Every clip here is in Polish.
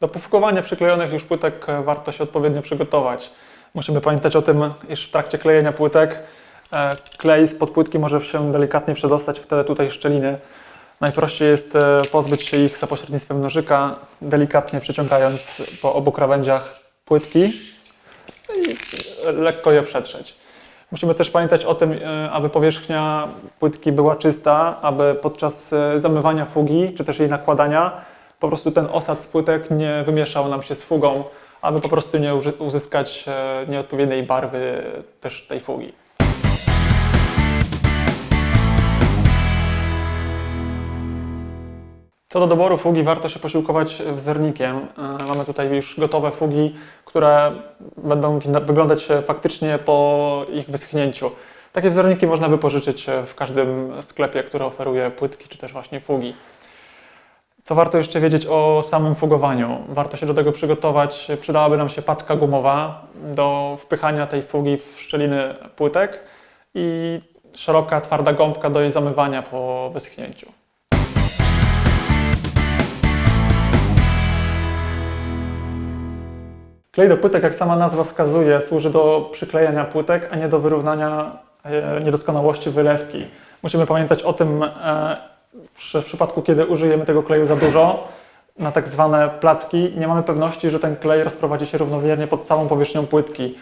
Do pofugowania przyklejonych już płytek e, warto się odpowiednio przygotować. Musimy pamiętać o tym, iż w trakcie klejenia płytek e, klej spod płytki może się delikatnie przedostać w te tutaj szczeliny. Najprościej jest e, pozbyć się ich za pośrednictwem nożyka, delikatnie przyciągając po obu krawędziach płytki i lekko je przetrzeć. Musimy też pamiętać o tym, aby powierzchnia płytki była czysta, aby podczas zamywania fugi, czy też jej nakładania, po prostu ten osad z płytek nie wymieszał nam się z fugą, aby po prostu nie uzyskać e, nieodpowiedniej barwy też tej fugi. Co do doboru fugi, warto się posiłkować wzornikiem. E, Mamy tutaj już gotowe fugi, które będą wyglądać faktycznie po ich wyschnięciu. Takie wzorniki można wypożyczyć w każdym sklepie, który oferuje płytki czy też właśnie fugi. Co warto jeszcze wiedzieć o samym fugowaniu? Warto się do tego przygotować. Przydałaby nam się packa gumowa do wpychania tej fugi w szczeliny płytek i szeroka, twarda gąbka do jej zamywania po wyschnięciu. Klej do płytek, jak sama nazwa wskazuje, służy do przyklejania płytek, a nie do wyrównania e, niedoskonałości wylewki. Musimy pamiętać o tym, e, w przypadku, kiedy użyjemy tego kleju za dużo, na tak zwane placki, nie mamy pewności, że ten klej rozprowadzi się równomiernie pod całą powierzchnią płytki.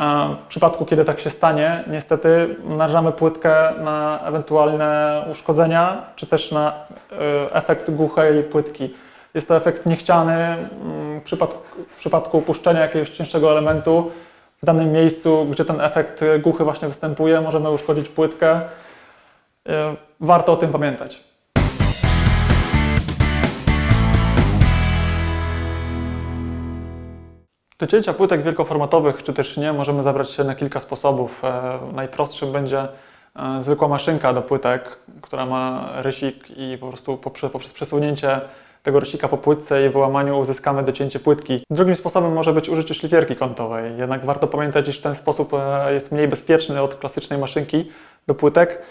E, W przypadku, kiedy tak się stanie, niestety narażamy płytkę na ewentualne uszkodzenia, czy też na e, efekt głuchej płytki. Jest to efekt niechciany mm, w przypadku, w przypadku upuszczenia jakiegoś cięższego elementu w danym miejscu, gdzie ten efekt głuchy właśnie występuje, możemy uszkodzić płytkę. E, Warto o tym pamiętać. Do cięcia płytek wielkoformatowych, czy też nie, możemy zabrać się na kilka sposobów. E, Najprostszym będzie e, zwykła maszynka do płytek, która ma rysik i po prostu poprzez, poprzez przesunięcie tego rysika po płytce i wyłamaniu uzyskamy docięcie płytki. Drugim sposobem może być użycie szlifierki kątowej. Jednak warto pamiętać, iż ten sposób e, jest mniej bezpieczny od klasycznej maszynki do płytek,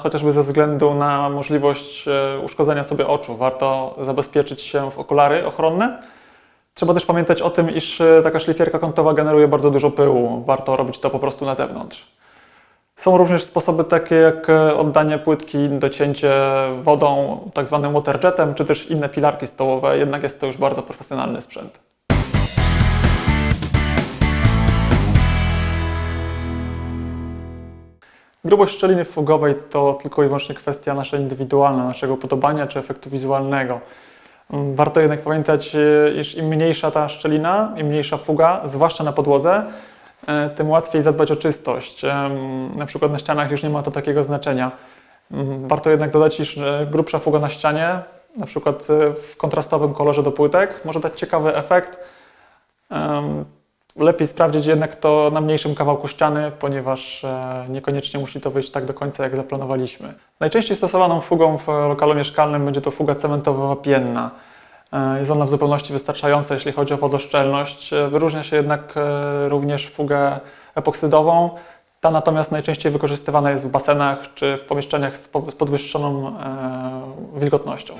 chociażby ze względu na możliwość uszkodzenia sobie oczu. Warto zabezpieczyć się w okulary ochronne. Trzeba też pamiętać o tym, iż e, taka szlifierka kątowa generuje bardzo dużo pyłu. Warto robić to po prostu na zewnątrz. Są również sposoby takie jak e, oddanie płytki, docięcie wodą, tak zwanym waterjetem, czy też inne pilarki stołowe, jednak jest to już bardzo profesjonalny sprzęt. Grubość szczeliny fugowej to tylko i wyłącznie kwestia nasza indywidualna, naszego podobania czy efektu wizualnego. Warto jednak pamiętać, e, iż im mniejsza ta szczelina, im mniejsza fuga, zwłaszcza na podłodze, e, tym łatwiej zadbać o czystość. Em, Na przykład na ścianach już nie ma to takiego znaczenia. Mm, Warto jednak dodać, iż e, grubsza fuga na ścianie, na przykład e, w kontrastowym kolorze do płytek, może dać ciekawy efekt. Lepiej sprawdzić jednak to na mniejszym kawałku ściany, ponieważ e, niekoniecznie musi to wyjść tak do końca, jak zaplanowaliśmy. Najczęściej stosowaną fugą w lokalu mieszkalnym będzie to fuga cementowo-wapienna. E, Jest ona w zupełności wystarczająca, jeśli chodzi o wodoszczelność. E, Wyróżnia się jednak również fugę epoksydową. Ta natomiast najczęściej wykorzystywana jest w basenach czy w pomieszczeniach z po- z podwyższoną wilgotnością.